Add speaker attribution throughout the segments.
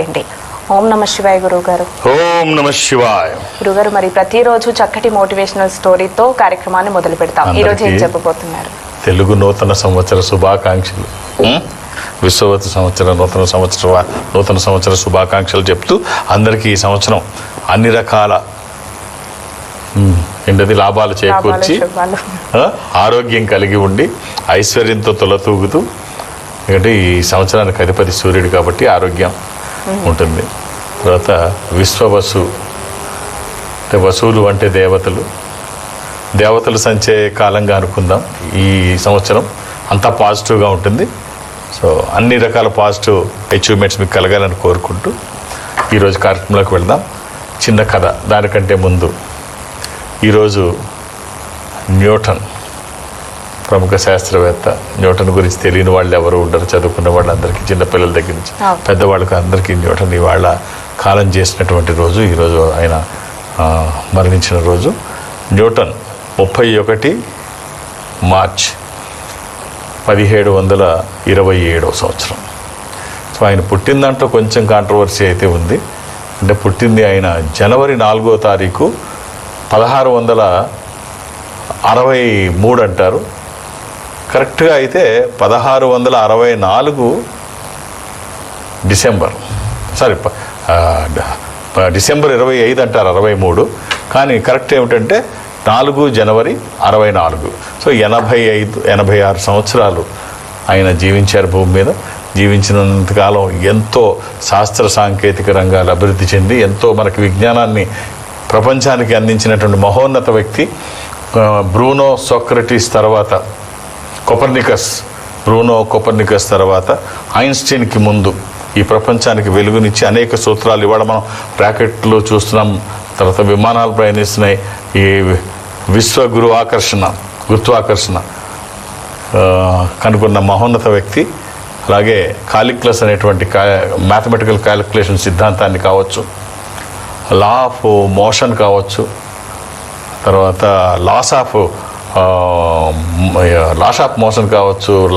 Speaker 1: ఏంటి ఓం నమ శివాయ గురువు గారు
Speaker 2: ఓం నమ శివాయ.
Speaker 1: గురుగారు మరి ప్రతిరోజు చక్కటి మోటివేషనల్ స్టోరీతో కార్యక్రమాన్ని మొదలు పెడతాం ఈ రోజు ఏం చెప్పబోతున్నారు?
Speaker 2: తెలుగు నూతన సంవత్సర శుభాకాంక్షలు? విశ్వవత సంవత్సర నూతన సంవత్సర నూతన సంవత్సర శుభాకాంక్షలు చెప్తూ అందరికీ ఈ సంవత్సరం అన్ని రకాల ఏంటది? లాభాలు చేకూర్చి ఆరోగ్యం కలిగి ఉండి ఐశ్వర్యంతో తొలతూగుతూ ఎందుకంటే ఈ సంవత్సరానికి అధిపతి సూర్యుడు కాబట్టి ఆరోగ్యం ఉంటుంది. తర్వాత విశ్వవసు. అంటే వసువులు అంటే దేవతలు. దేవతలు సంచే కాలంగా అనుకుందాం. ఈ సంవత్సరం అంతా పాజిటివ్గా ఉంటుంది. సో అన్ని రకాల పాజిటివ్ అచీవ్మెంట్స్ మీకు కలగాలని కోరుకుంటూ ఈరోజు కార్యక్రమంలోకి వెళ్దాం. చిన్న కథ. దానికంటే ముందు ఈరోజు న్యూటన్. ప్రముఖ శాస్త్రవేత్త. న్యూటన్ గురించి తెలియని వాళ్ళు ఎవరు ఉండరు చదువుకున్న వాళ్ళందరికీ చిన్నపిల్లల దగ్గర నుంచి. పెద్దవాళ్ళకి అందరికీ న్యూటన్ ఇవాళ కాలం చేసినటువంటి రోజు ఈరోజు ఆయన మరణించిన రోజు. న్యూటన్ ముప్పై ఒకటి మార్చ్ పదిహేడు వందల ఇరవై ఏడవ సంవత్సరం. సో ఆయన పుట్టిన దాంట్లో కొంచెం కాంట్రవర్సీ అయితే ఉంది. అంటే పుట్టింది ఆయన జనవరి నాలుగో తారీఖు పదహారు వందల అరవై మూడు అంటారు. కరెక్ట్గా అయితే పదహారు వందల అరవై నాలుగు డిసెంబర్. సారీ ప- డిసెంబర్ ఇరవై ఐదు అంటారు అరవై మూడు. కానీ కరెక్ట్ ఏమిటంటే నాలుగు జనవరి అరవై నాలుగు. సో ఎనభై ఐదు ఎనభై ఆరు సంవత్సరాలు ఆయన జీవించారు భూమి మీద. జీవించినంతకాలం ఎంతో శాస్త్ర సాంకేతిక రంగాలు అభివృద్ధి చెంది ఎంతో మనకి విజ్ఞానాన్ని ప్రపంచానికి అందించినటువంటి మహోన్నత వ్యక్తి బ్రూనో సోక్రటీస్ తర్వాత కొపర్నికస్ బ్రూనో కొపర్నికస్ తర్వాత ఐన్స్టీన్కి ముందు ఈ ప్రపంచానికి వెలుగునిచ్చి అనేక సూత్రాలు. ఇవాళ మనం ర్యాకెట్లు చూస్తున్నాం తర్వాత విమానాలు ప్రయాణిస్తున్నాయి ఈ విశ్వ గురు ఆకర్షణ గురుత్వాకర్షణ. కనుగొన్న మహోన్నత వ్యక్తి అలాగే కాలిక్యులస్ అనేటువంటి కా మ్యాథమెటికల్ క్యాలిక్యులేషన్ సిద్ధాంతాన్ని కావచ్చు లా ఆఫ్ మోషన్ కావచ్చు తర్వాత loss of lash of motion కావచ్చు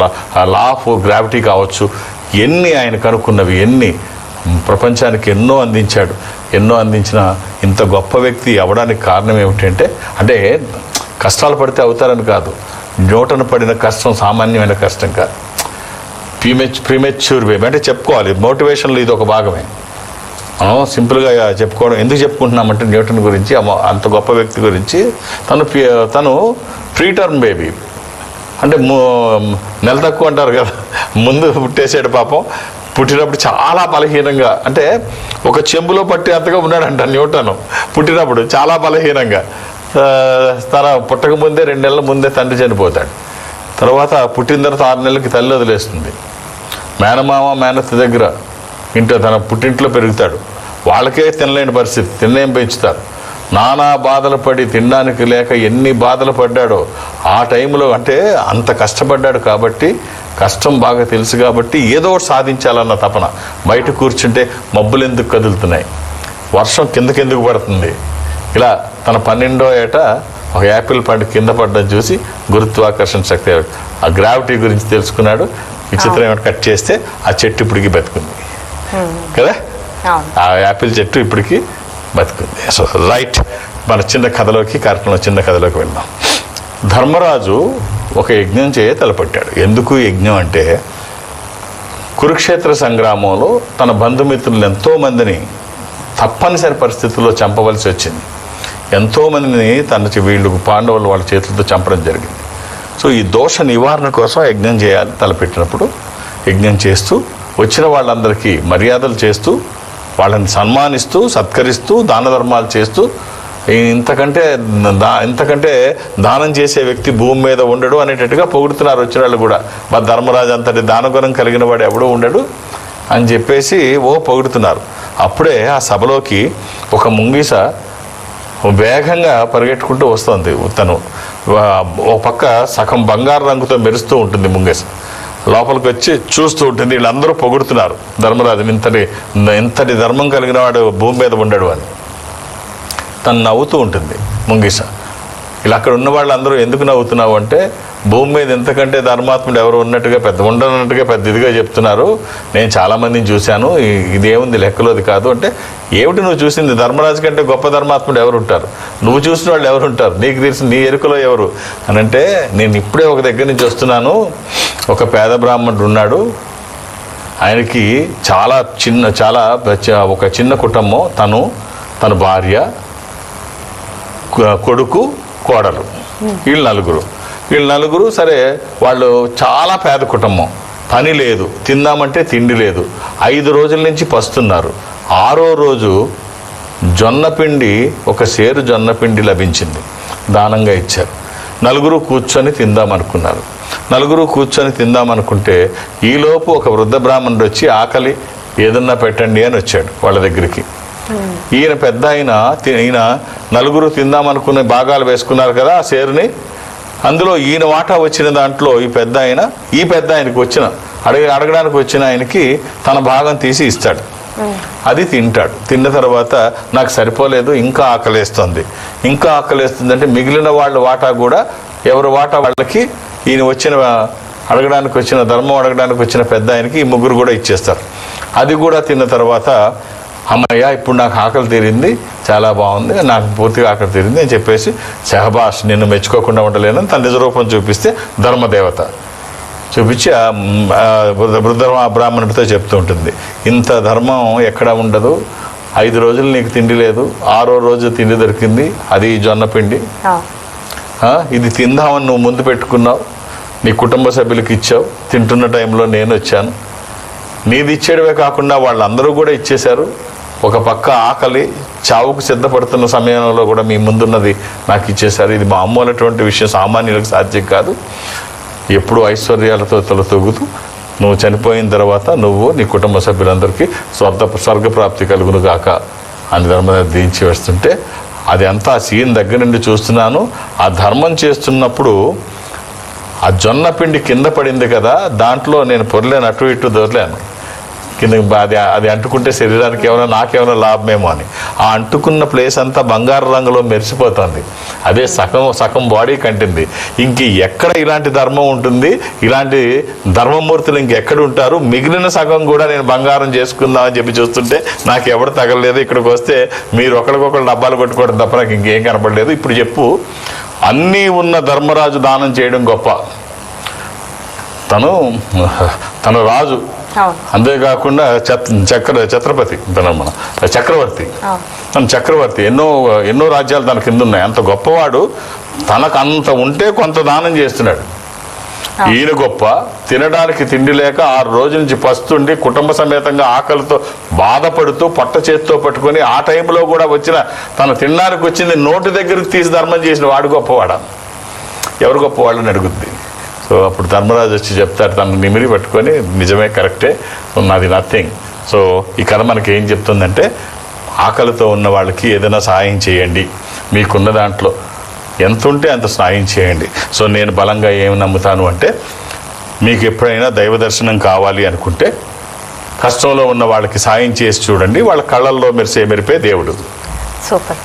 Speaker 2: లా ఆఫ్ గ్రావిటీ కావచ్చు ఎన్ని ఆయన కనుక్కున్నవి ఎన్ని ప్రపంచానికి ఎన్నో అందించాడు ఎన్నో అందించిన ఇంత గొప్ప వ్యక్తి అవడానికి కారణం ఏమిటంటే అంటే కష్టాలు పడితే అవుతారని కాదు న్యూటన్ పడిన కష్టం సామాన్యమైన కష్టం కాదు. ప్రీమెచ్ ప్రీమెచ్యూర్ వే అంటే చెప్పుకోవాలి మోటివేషన్లో ఇది ఒక భాగమే. సింపుల్గా చెప్పుకోవడం. ఎందుకు చెప్పుకుంటున్నామంటే న్యూటన్ గురించి అంత గొప్ప వ్యక్తి గురించి. తను తను ప్రీ టర్మ్ బేబీ. అంటే నెల తక్కువ అంటారు కదా. ముందు పుట్టేసాడు పాపం. పుట్టినప్పుడు చాలా బలహీనంగా. అంటే ఒక చెంబులో పట్టేంతగా ఉన్నాడంట న్యూటన్. పుట్టినప్పుడు చాలా బలహీనంగా. తన పుట్టక ముందే రెండు నెలల ముందే తండ్రి చనిపోతాడు. తర్వాత పుట్టిన తర్వాత ఆరు నెలలకి తల్లి వదిలేస్తుంది. మేనమామ మేనత్త దగ్గర ఇంట్లో తన పుట్టింట్లో పెరుగుతాడు. వాళ్ళకే తినలేని పరిస్థితి తిన్నేం పెంచుతారు. నానా బాధలు పడి తినడానికి లేక ఎన్ని బాధలు పడ్డాడో ఆ టైంలో అంటే అంత కష్టపడ్డాడు కాబట్టి కష్టం బాగా తెలుసు కాబట్టి ఏదో సాధించాలన్న తపన. బయట కూర్చుంటే మబ్బులు ఎందుకు కదులుతున్నాయి? వర్షం కిందకెందుకు పడుతుంది? ఇలా తన పన్నెండో ఏట ఒక యాపిల్ పండు కింద పడ్డం చూసి గురుత్వాకర్షణ శక్తి ఆ గ్రావిటీ గురించి తెలుసుకున్నాడు. విచిత్రం కట్ చేస్తే ఆ చెట్టు ఇప్పటికి బతుకుంది. కదా? ఆ యాపిల్ చెట్టు ఇప్పటికి బతుకుంది. సో రైట్ మన చిన్న కథలోకి కార్యక్రమం చిన్న కథలోకి వెళ్దాం. ధర్మరాజు ఒక యజ్ఞం చేయ తలపట్టాడు. ఎందుకు యజ్ఞం అంటే కురుక్షేత్ర సంగ్రామంలో తన బంధుమిత్రులు ఎంతోమందిని తప్పనిసరి పరిస్థితుల్లో చంపవలసి వచ్చింది. ఎంతోమందిని తన చే- వీళ్ళు పాండవులు వాళ్ళ చేతులతో చంపడం జరిగింది. సో ఈ దోష నివారణ కోసం యజ్ఞం చేయాలి తలపెట్టినప్పుడు. యజ్ఞం చేస్తూ వచ్చిన వాళ్ళందరికీ మర్యాదలు చేస్తూ వాళ్ళని సన్మానిస్తూ సత్కరిస్తూ దాన ధర్మాలు చేస్తూ ఇంతకంటే దా ఇంతకంటే దానం చేసే వ్యక్తి భూమి మీద ఉండడు అనేటట్టుగా పొగుడుతున్నారు వచ్చిన వాళ్ళు కూడా. మా ధర్మరాజు అంతటి దానగుణం కలిగిన వాడు ఎవడూ ఉండడు అని చెప్పేసి ఓ పొగుడుతున్నారు. అప్పుడే ఆ సభలోకి ఒక ముంగిస వేగంగా పరిగెట్టుకుంటూ వస్తుంది తను ఓ పక్క సగం బంగారు రంగుతో మెరుస్తూ ఉంటుంది ముంగేస. లోపలికి వచ్చి చూస్తూ ఉంటుంది వీళ్ళందరూ పొగుడుతున్నారు. ధర్మరాజు ఇంతటి ఇంతటి ధర్మం కలిగిన వాడు భూమి మీద ఉండడు అని. తను నవ్వుతూ ఉంటుంది ముంగిస. ఇలా అక్కడ ఉన్న వాళ్ళందరూ ఎందుకు నవ్వుతున్నావు అంటే భూమి మీద ఇంతకంటే ధర్మాత్ముడు ఎవరు ఉన్నట్టుగా పెద్ద ఉండనట్టుగా పెద్ద ఇదిగా చెప్తున్నారు. నేను చాలా మందిని చూశాను. ఇదేముంది లెక్కలోది కాదు అంటే ఏమిటి నువ్వు చూసింది? ధర్మరాజు కంటే గొప్ప ధర్మాత్ముడు ఎవరు ఉంటారు నువ్వు చూసిన వాళ్ళు ఎవరు ఉంటారు నీకు తెలిసిన నీ ఎరుకలో ఎవరు? అని అంటే నేను ఇప్పుడే ఒక దగ్గర నుంచి వస్తున్నాను. ఒక పేద బ్రాహ్మణుడు ఉన్నాడు. ఆయనకి చాలా చిన్న చాలా ఒక చిన్న కుటుంబం. తను తన భార్య కొడుకు కోడలు. వీళ్ళు నలుగురు. వీళ్ళు నలుగురు సరే వాళ్ళు చాలా పేద కుటుంబం. పని లేదు తిందామంటే తిండి లేదు. ఐదు రోజుల నుంచి పస్తున్నారు. ఆరో రోజు జొన్నపిండి ఒక సేరు జొన్నపిండి లభించింది. దానంగా ఇచ్చారు. నలుగురు కూర్చొని తిందామనుకున్నారు. నలుగురు కూర్చొని తిందామనుకుంటే ఈలోపు ఒక వృద్ధ బ్రాహ్మణుడు వచ్చి ఆకలి ఏదన్నా పెట్టండి అని వచ్చాడు వాళ్ళ దగ్గరికి. ఈయన పెద్ద ఆయన ఈయన నలుగురు తిందామనుకునే భాగాలు వేసుకున్నారు కదా ఆ సేరుని. అందులో ఈయన వాటా వచ్చిన దాంట్లో ఈ పెద్ద ఆయన ఈ పెద్ద ఆయనకు వచ్చిన అడగ అడగడానికి వచ్చిన ఆయనకి తన భాగం తీసి ఇస్తాడు. అది తింటాడు. తిన్న తర్వాత నాకు సరిపోలేదు ఇంకా ఆకలేస్తుంది. ఇంకా ఆకలేస్తుంది అంటే మిగిలిన వాళ్ళ వాటా కూడా ఎవరి వాటా వాళ్ళకి ఈయన వచ్చిన అడగడానికి వచ్చిన ధర్మం అడగడానికి వచ్చిన పెద్ద ఆయనకి ఈ ముగ్గురు కూడా ఇచ్చేస్తారు. అది కూడా తిన్న తర్వాత అమ్మయ్య ఇప్పుడు నాకు ఆకలి తీరింది చాలా బాగుంది నాకు పూర్తిగా ఆకలి తీరింది అని చెప్పేసి సహబాష్ నిన్ను మెచ్చుకోకుండా ఉండలేనని తన నిజ రూపం చూపిస్తే ధర్మదేవత. చూపించి ఆ వృద్ధ బ్రాహ్మణుడితో చెప్తూ ఉంటుంది. ఇంత ధర్మం ఎక్కడ ఉండదు. ఐదు రోజులు నీకు తిండి లేదు. ఆరో రోజు తిండి దొరికింది. అది జొన్న పిండి. ఇది తిందామని నువ్వు ముందు పెట్టుకున్నావు. నీ కుటుంబ సభ్యులకు ఇచ్చావు. తింటున్న టైంలో నేను వచ్చాను. నీది ఇచ్చేయడమే కాకుండా వాళ్ళందరూ కూడా ఇచ్చేశారు. ఒక పక్క ఆకలి చావుకు సిద్ధపడుతున్న సమయంలో కూడా మీ ముందున్నది నాకు ఇచ్చేసారు ఇది మామూలటువంటి విషయం సామాన్యులకు సాధ్యం కాదు. ఎప్పుడు ఐశ్వర్యాలతో తొలతొగుతూ నువ్వు చనిపోయిన తర్వాత నువ్వు నీ కుటుంబ సభ్యులందరికీ స్వర్గ స్వర్గప్రాప్తి కలుగును గాక అని ధర్మ దించి వేస్తుంటే అది అంతా ఆ సీన్ దగ్గర నుండి చూస్తున్నాను. ఆ ధర్మం చేస్తున్నప్పుడు ఆ జొన్న పిండి కింద పడింది కదా దాంట్లో నేను పొరలేను అటు ఇటు దొరలేను. కింద అది అది అంటుకుంటే శరీరానికి ఏమైనా నాకేమైనా లాభమేమో అని. ఆ అంటుకున్న ప్లేస్ అంతా బంగారు రంగులో మెరిసిపోతుంది. అదే సగం సగం బాడీ కంటింది. ఇంక ఎక్కడ ఇలాంటి ధర్మం ఉంటుంది? ఇలాంటి ధర్మమూర్తులు ఇంకెక్కడ ఉంటారు? మిగిలిన సగం కూడా నేను బంగారం చేసుకుందాం అని చెప్పి చూస్తుంటే నాకు ఎవడు తగలలేదు. ఇక్కడికి వస్తే మీరు ఒకరికొకరు డబ్బాలు కొట్టుకోవడం తప్ప నాకు ఇంకేం కనపడలేదు. ఇప్పుడు చెప్పు అన్నీ ఉన్న ధర్మరాజు దానం చేయడం గొప్ప. తను తన రాజు అంతేకాకుండా చక్ర ఛత్రపతి మన చక్రవర్తి. తన చక్రవర్తి ఎన్నో ఎన్నో రాజ్యాలు తన కింద ఉన్నాయి. అంత గొప్పవాడు తనకు అంత ఉంటే కొంత దానం చేస్తున్నాడు. ఈయన గొప్ప తినడానికి తిండి లేక ఆరు రోజుల నుంచి పస్తుండి కుటుంబ సమేతంగా ఆకలితో బాధపడుతూ పొట్ట చేతితో పట్టుకొని ఆ టైంలో కూడా వచ్చిన తన తినడానికి వచ్చింది నోటి దగ్గరికి తీసి ధర్మం చేసిన వాడు గొప్పవాడా? ఎవరు గొప్పవాళ్ళని అడుగుద్ది? సో అప్పుడు ధర్మరాజు వచ్చి చెప్తాడు తను నిమిరి పట్టుకొని నిజమే కరెక్టే నాది నథింగ్ సో ఈ కథ మనకి ఏం చెప్తుందంటే ఆకలితో ఉన్న వాళ్ళకి ఏదైనా సహాయం చేయండి. మీకున్న దాంట్లో ఎంత ఉంటే అంత సహాయం చేయండి. సో నేను బలంగా ఏమి నమ్ముతాను అంటే మీకు ఎప్పుడైనా దైవ దర్శనం కావాలి అనుకుంటే కష్టంలో ఉన్న వాళ్ళకి సాయం చేసి చూడండి. వాళ్ళ కళ్ళల్లో మెరిసే మెరిపే దేవుడు.
Speaker 1: సూపర్.